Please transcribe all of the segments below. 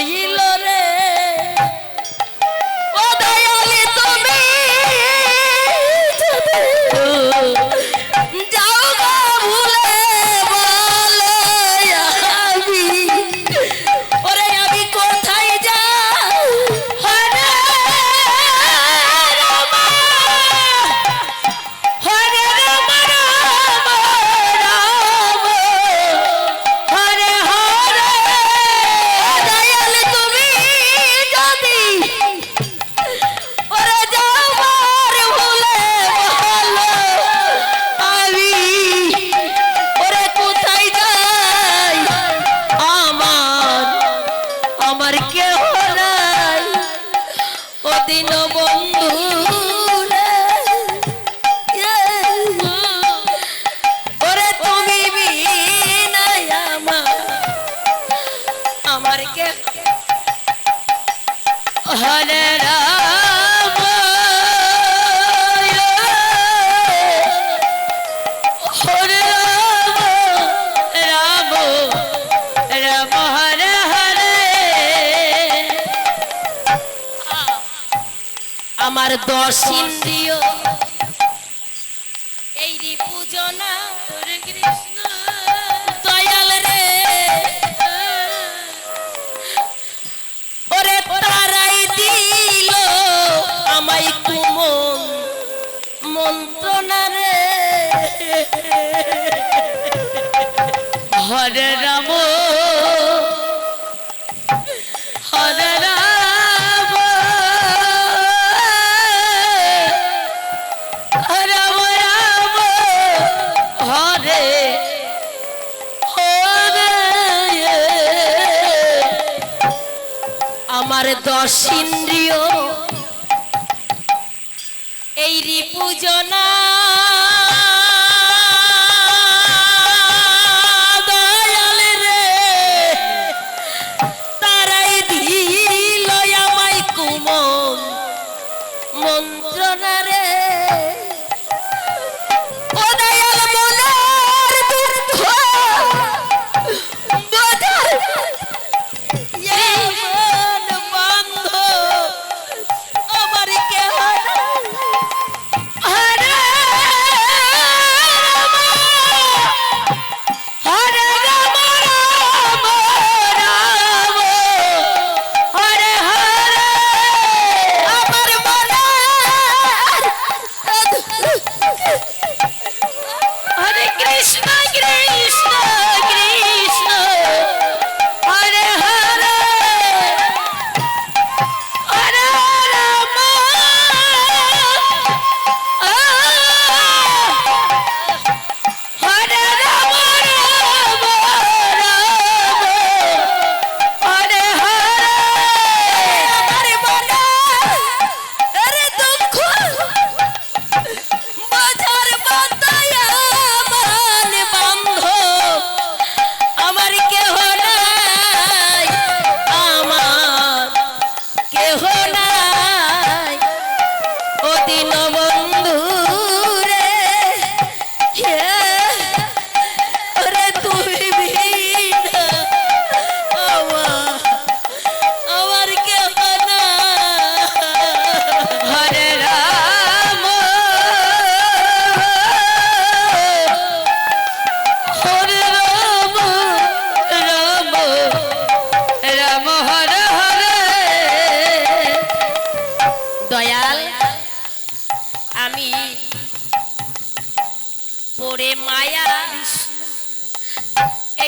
கோயில் Latino আমার দশ ইন্দ্রিয় আমার দশ ইন্দ্রিয়। এই রিপুজনা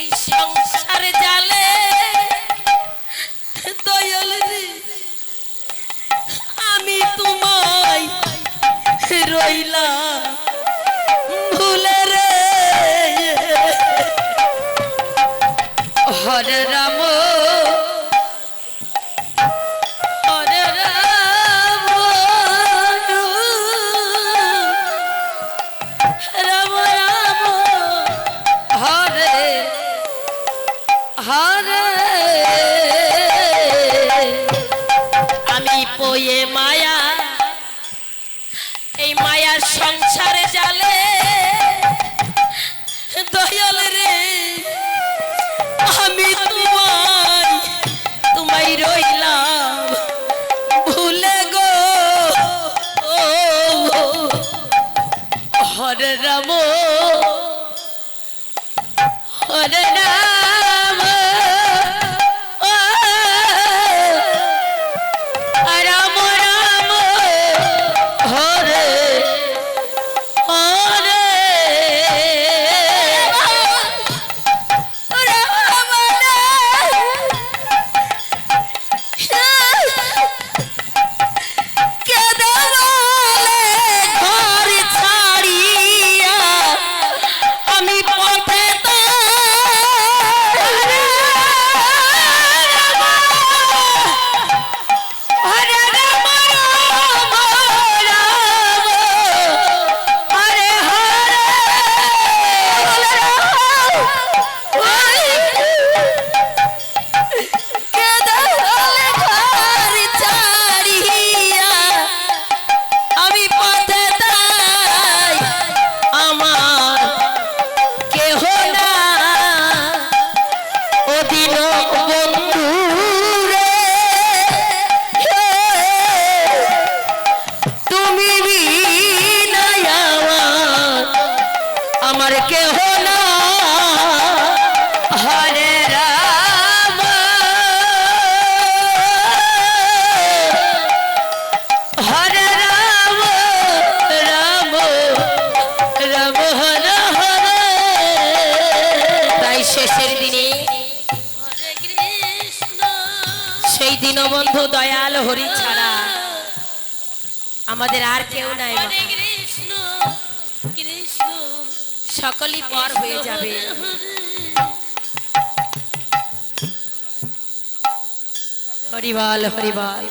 এই সংসার জালে। দয়াল আমি তোমায় রইলাম। হয়ে মা সেই দীনবন্ধু দয়াল হরি ছাড়া আমাদের আর কেউ নাই সকলই পর হয়ে যাবে। হরিবল হরিবল।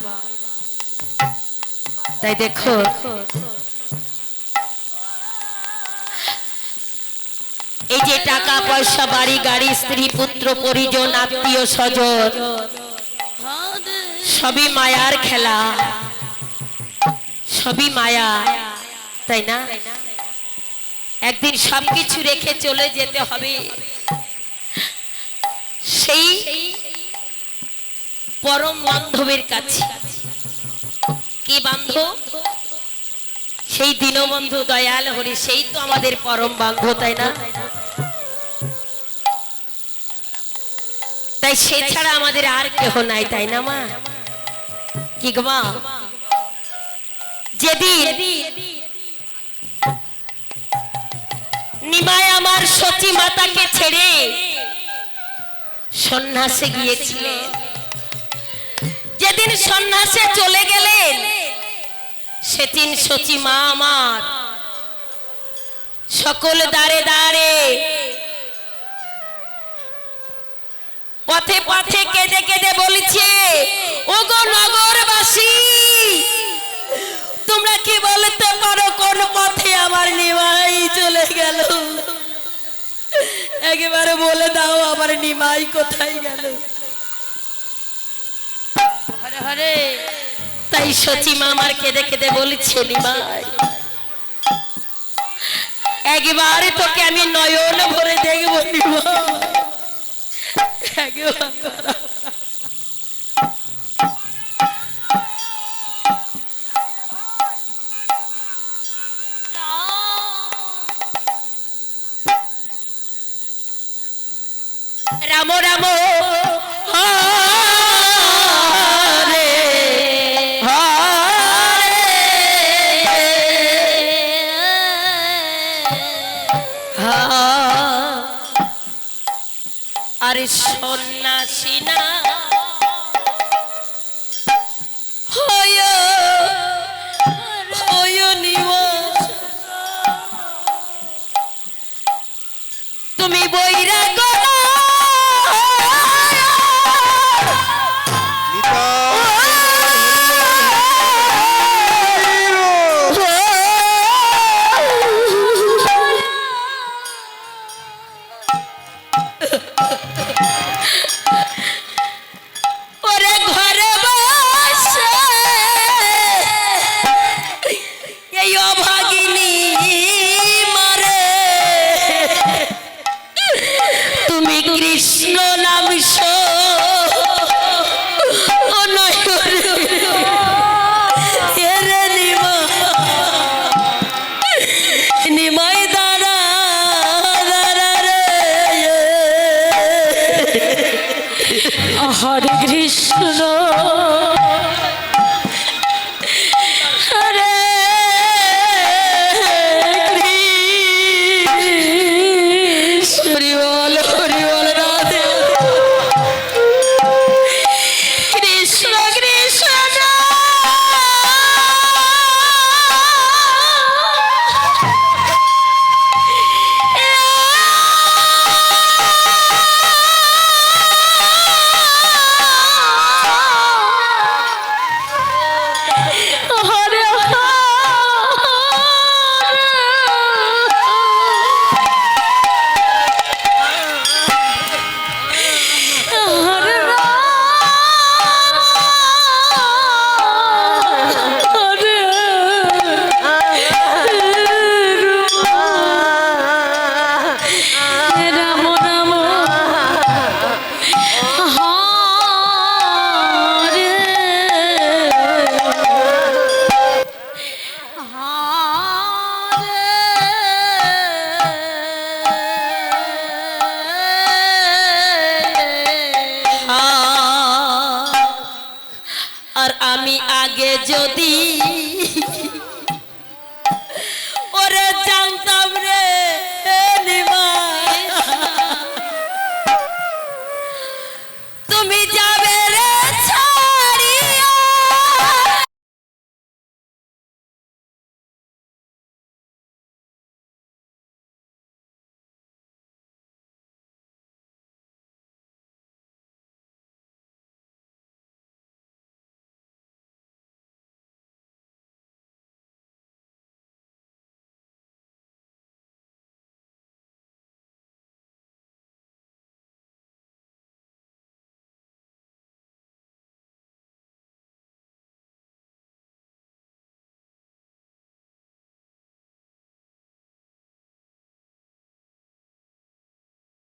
তাই দেখো। এই যে টাকা, পয়সা, বাড়ি, গাড়ি, স্ত্রী, পুত্র, পরিজন, আত্মীয়, স্বজন, সবই মায়ার খেলা। সবই মায়া, তাই না? একদিন সবকিছু রেখে চলে যেতে হবে। সেই পরম বান্ধবের কাছে। কি বান্ধব? সেই দীনবন্ধু দয়াল হরি, সেই তো আমাদের পরম বান্ধব, তাই না? তাই সে ছাড়া আমাদের আর কেহ নাই, তাই না, মা? কি গো মা? নিমায় আমার সতী মাতাকে ছেড়ে সন্ন্যাসে গিয়েছিলেন, যেদিন সন্ন্যাসে চলে গেলেন সেদিন সচি মা আমার। সকল দাঁড়ে দাঁড়ে পথে পথে কেঁদে কেঁদে বলছে, ওগো নগরবাসী, তোমরা কি বলতে পারো কোন পথে আমার নিমাই চলে গেল? একেবারে বলে দাও আমার নিমাই কোথায় গেল? হরে হরে। তাই সচি মামার কেঁদে কেঁদে বলছে একবারে তোকে আমি নয়ন ভরে দেখব রাম রাম।